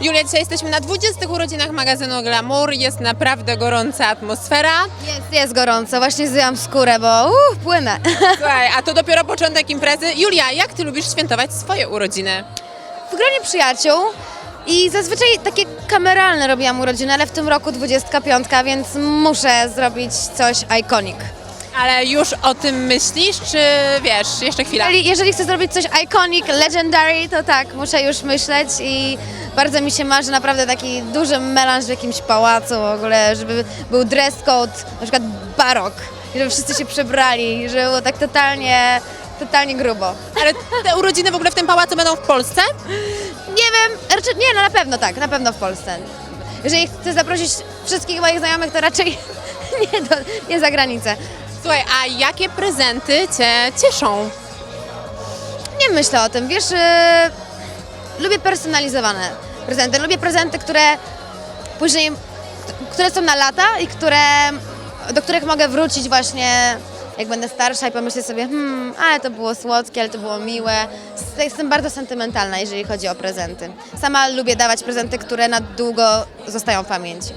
Julia, dzisiaj jesteśmy na 20 urodzinach magazynu Glamour. Jest naprawdę gorąca atmosfera. Jest, jest gorąco, właśnie zdjęłam skórę, bo uff, płynę. Słuchaj, a to dopiero początek imprezy. Julia, jak ty lubisz świętować swoje urodziny? W gronie przyjaciół i zazwyczaj takie kameralne robiłam urodziny, ale w tym roku 25, więc muszę zrobić coś iconic. Ale już o tym myślisz, czy wiesz, jeszcze chwila? Jeżeli, jeżeli chcę zrobić coś iconic, legendary, to tak, muszę już myśleć i bardzo mi się marzy naprawdę taki duży melanż w jakimś pałacu w ogóle, żeby był dress code, na przykład barok, żeby wszyscy się przebrali, żeby było tak totalnie, totalnie grubo. Ale te urodziny w ogóle w tym pałacu będą w Polsce? Nie wiem, raczej, nie no na pewno tak, na pewno w Polsce. Jeżeli chcę zaprosić wszystkich moich znajomych, to raczej nie, do, nie za granicę. Słuchaj, a jakie prezenty cię cieszą? Nie myślę o tym, wiesz, yy, lubię personalizowane prezenty, lubię prezenty, które później, które są na lata i które, do których mogę wrócić właśnie jak będę starsza i pomyślę sobie, hmm, ale to było słodkie, ale to było miłe. Jestem bardzo sentymentalna, jeżeli chodzi o prezenty. Sama lubię dawać prezenty, które na długo zostają w pamięci.